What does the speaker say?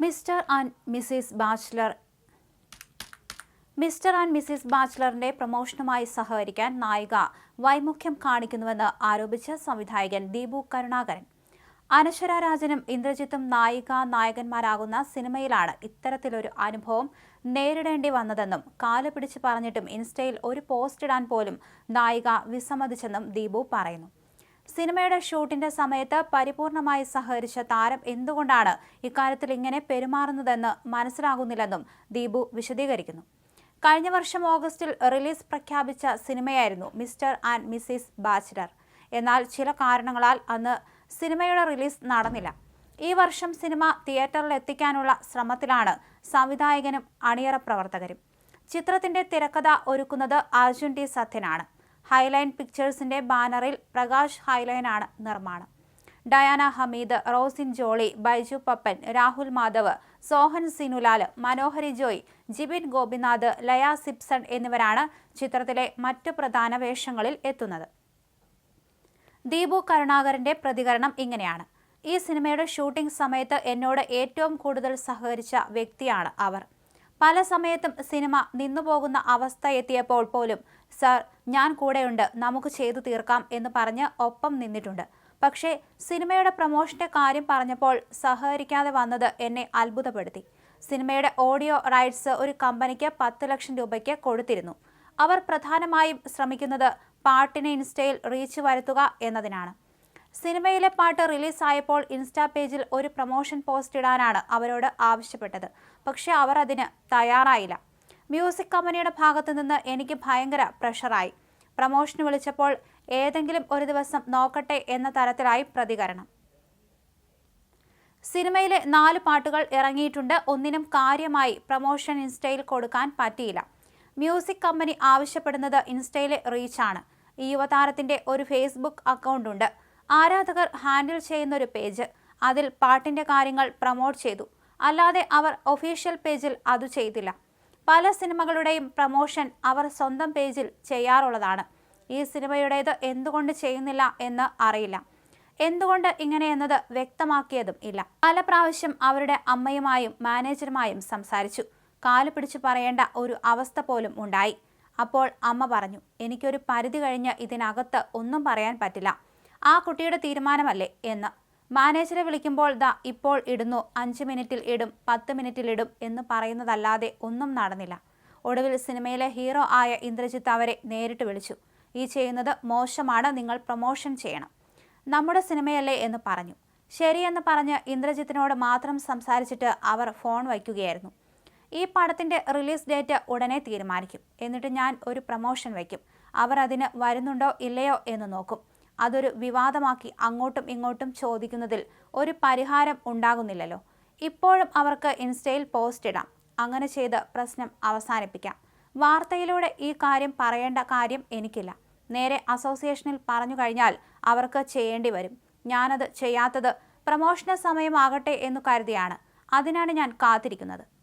Mister and missus bachelor mister and missus ബാച്ചിലറിന്റെ പ്രമോഷനുമായി സഹകരിക്കാൻ നായിക വൈമുഖ്യം കാണിക്കുന്നുവെന്ന് ആരോപിച്ച് സംവിധായകൻ ദീപു കരുണാകരൻ. അനശ്വര രാജനും ഇന്ദ്രജിത്തും നായിക നായകന്മാരാകുന്ന സിനിമയിലാണ് ഇത്തരത്തിലൊരു അനുഭവം നേരിടേണ്ടി വന്നതെന്നും കാൽ പിടിച്ച് പറഞ്ഞിട്ടും ഇൻസ്റ്റയിൽ ഒരു പോസ്റ്റ് ഇടാൻ പോലും നായിക വിസമ്മതിച്ചെന്നും ദീപു പറയുന്നു. സിനിമയുടെ ഷൂട്ടിന്റെ സമയത്ത് പരിപൂർണമായി സഹകരിച്ച താരം എന്തുകൊണ്ടാണ് ഇക്കാര്യത്തിൽ ഇങ്ങനെ പെരുമാറുന്നതെന്ന് മനസ്സിലാകുന്നില്ലെന്നും ദീപു വിശദീകരിക്കുന്നു. കഴിഞ്ഞ വർഷം ഓഗസ്റ്റിൽ റിലീസ് പ്രഖ്യാപിച്ച സിനിമയായിരുന്നു മിസ്റ്റർ ആൻഡ് മിസ്സിസ് ബാച്ചിലർ. എന്നാൽ ചില കാരണങ്ങളാൽ അന്ന് സിനിമയുടെ റിലീസ് നടന്നില്ല. ഈ വർഷം സിനിമ തിയേറ്ററിൽ എത്തിക്കാനുള്ള ശ്രമത്തിലാണ് സംവിധായകനും അണിയറ പ്രവർത്തകരും. ചിത്രത്തിന്റെ തിരക്കഥ ഒരുക്കുന്നത് അർജുൻ ടി സത്യനാണ്. ഹൈലൈൻ പിക്ചേഴ്സിന്റെ ബാനറിൽ പ്രകാശ് ഹൈലൈനാണ് നിർമ്മാണം. ഡയാന ഹമീദ് റോസിൻ ജോളി ബൈജു പപ്പൻ രാഹുൽ മാധവ് സോഹൻ സിനുലാൽ മനോഹരി ജോയ് ജിബിൻ ഗോപിനാഥ് ലയ സിപ്സൺ എന്നിവരാണ് ചിത്രത്തിലെ മറ്റു പ്രധാന വേഷങ്ങളിൽ എത്തുന്നത്. ദീപു കരുണാകരന്റെ പ്രതികരണം ഇങ്ങനെയാണ്. ഈ സിനിമയുടെ ഷൂട്ടിംഗ് സമയത്ത് എന്നോട് ഏറ്റവും കൂടുതൽ സഹകരിച്ച വ്യക്തിയാണ് അവർ. പല സമയത്തും സിനിമ നിന്നുപോകുന്ന അവസ്ഥ എത്തിയപ്പോൾ പോലും സർ ഞാൻ കൂടെയുണ്ട്. നമുക്ക് ചെയ്തു തീർക്കാം എന്ന് പറഞ്ഞ് ഒപ്പം നിന്നിട്ടുണ്ട്. പക്ഷേ സിനിമയുടെ പ്രൊമോഷന്റെ കാര്യം പറഞ്ഞപ്പോൾ സഹകരിക്കാതെ വന്നത് എന്നെ അത്ഭുതപ്പെടുത്തി. സിനിമയുടെ ഓഡിയോ റൈറ്റ്സ് ഒരു കമ്പനിക്ക് പത്ത് ലക്ഷം രൂപയ്ക്ക് കൊടുത്തിരുന്നു. അവർ പ്രധാനമായും ശ്രമിക്കുന്നത് പാട്ടിനെ ഇൻസ്റ്റയിൽ റീച്ച് വരുത്തുക എന്നതിനാണ്. സിനിമയിലെ പാട്ട് റിലീസായപ്പോൾ ഇൻസ്റ്റാ പേജിൽ ഒരു പ്രൊമോഷൻ പോസ്റ്റ് ഇടാനാണ് അവരോട് ആവശ്യപ്പെട്ടത്. പക്ഷേ അവർ അതിന് തയ്യാറായില്ല. മ്യൂസിക് കമ്പനിയുടെ ഭാഗത്തു നിന്ന് എനിക്ക് ഭയങ്കര പ്രഷറായി. പ്രമോഷന് വിളിച്ചപ്പോൾ ഏതെങ്കിലും ഒരു ദിവസം നോക്കട്ടെ എന്ന തരത്തിലായി പ്രതികരണം. സിനിമയിലെ നാല് പാട്ടുകൾ ഇറങ്ങിയിട്ടുണ്ട്. ഒന്നിനും കാര്യമായി പ്രൊമോഷൻ ഇൻസ്റ്റയിൽ കൊടുക്കാൻ പറ്റിയില്ല. മ്യൂസിക് കമ്പനി ആവശ്യപ്പെടുന്നത് ഇൻസ്റ്റയിലെ റീച്ചാണ്. ഈ യുവതാരത്തിന്റെ ഒരു ഫേസ്ബുക്ക് അക്കൗണ്ട് ഉണ്ട് ആരാധകർ ഹാൻഡിൽ ചെയ്യുന്ന ഒരു പേജ്. അതിൽ പാട്ടിന്റെ കാര്യങ്ങൾ പ്രമോട്ട് ചെയ്തു. അല്ലാതെ അവർ ഒഫീഷ്യൽ പേജിൽ അത് ചെയ്തില്ല. പല സിനിമകളുടെയും പ്രമോഷൻ അവർ സ്വന്തം പേജിൽ ചെയ്യാറുള്ളതാണ്. ഈ സിനിമയുടേത് എന്തുകൊണ്ട് ചെയ്യുന്നില്ല എന്ന് അറിയില്ല. എന്തുകൊണ്ട് ഇങ്ങനെയെന്നത് വ്യക്തമാക്കിയതും ഇല്ല. പല പ്രാവശ്യം അവരുടെ അമ്മയുമായും മാനേജറുമായും സംസാരിച്ചു. കാൽ പിടിച്ചു പറയേണ്ട ഒരു അവസ്ഥ പോലും ഉണ്ടായി. അപ്പോൾ അമ്മ പറഞ്ഞു എനിക്കൊരു പരിധി കഴിഞ്ഞ് ഇതിനകത്ത് ഒന്നും പറയാൻ പറ്റില്ല. ആ കുട്ടിയുടെ തീരുമാനമല്ലേ എന്ന്. മാനേജറെ വിളിക്കുമ്പോൾ ദാ ഇപ്പോൾ ഇടുന്നു അഞ്ച് മിനിറ്റിൽ ഇടും പത്ത് മിനിറ്റിൽ ഇടും എന്ന് പറയുന്നതല്ലാതെ ഒന്നും നടന്നില്ല. ഒടുവിൽ സിനിമയിലെ ഹീറോ ആയ ഇന്ദ്രജിത്ത് അവരെ നേരിട്ട് വിളിച്ചു. ഈ ചെയ്യുന്നത് മോശമാണ് നിങ്ങൾ പ്രൊമോഷൻ ചെയ്യണം. നമ്മുടെ സിനിമയല്ലേ എന്ന് പറഞ്ഞു. ശരിയെന്ന് പറഞ്ഞ് ഇന്ദ്രജിത്തിനോട് മാത്രം സംസാരിച്ചിട്ട് അവർ ഫോൺ വയ്ക്കുകയായിരുന്നു. ഈ പടത്തിന്റെ റിലീസ് ഡേറ്റ് ഉടനെ തീരുമാനിക്കും. എന്നിട്ട് ഞാൻ ഒരു പ്രൊമോഷൻ വയ്ക്കും. അവർ അതിന് വരുന്നുണ്ടോ ഇല്ലയോ എന്ന് നോക്കും. അതൊരു വിവാദമാക്കി അങ്ങോട്ടും ഇങ്ങോട്ടും ചോദിക്കുന്നതിൽ ഒരു പരിഹാരം ഉണ്ടാകുന്നില്ലല്ലോ. ഇപ്പോഴും അവർക്ക് ഇൻസ്റ്റയിൽ പോസ്റ്റ് ഇടാം. അങ്ങനെ ചെയ്ത് പ്രശ്നം അവസാനിപ്പിക്കാം. വാർത്തയിലൂടെ ഈ കാര്യം പറയേണ്ട കാര്യം എനിക്കില്ല. നേരെ അസോസിയേഷനിൽ പറഞ്ഞു കഴിഞ്ഞാൽ അവർക്ക് ചെയ്യേണ്ടി വരും. ഞാനത് ചെയ്യാത്തത് പ്രമോഷന് സമയമാകട്ടെ എന്നു കരുതിയാണ്. അതിനാണ് ഞാൻ കാത്തിരിക്കുന്നത്.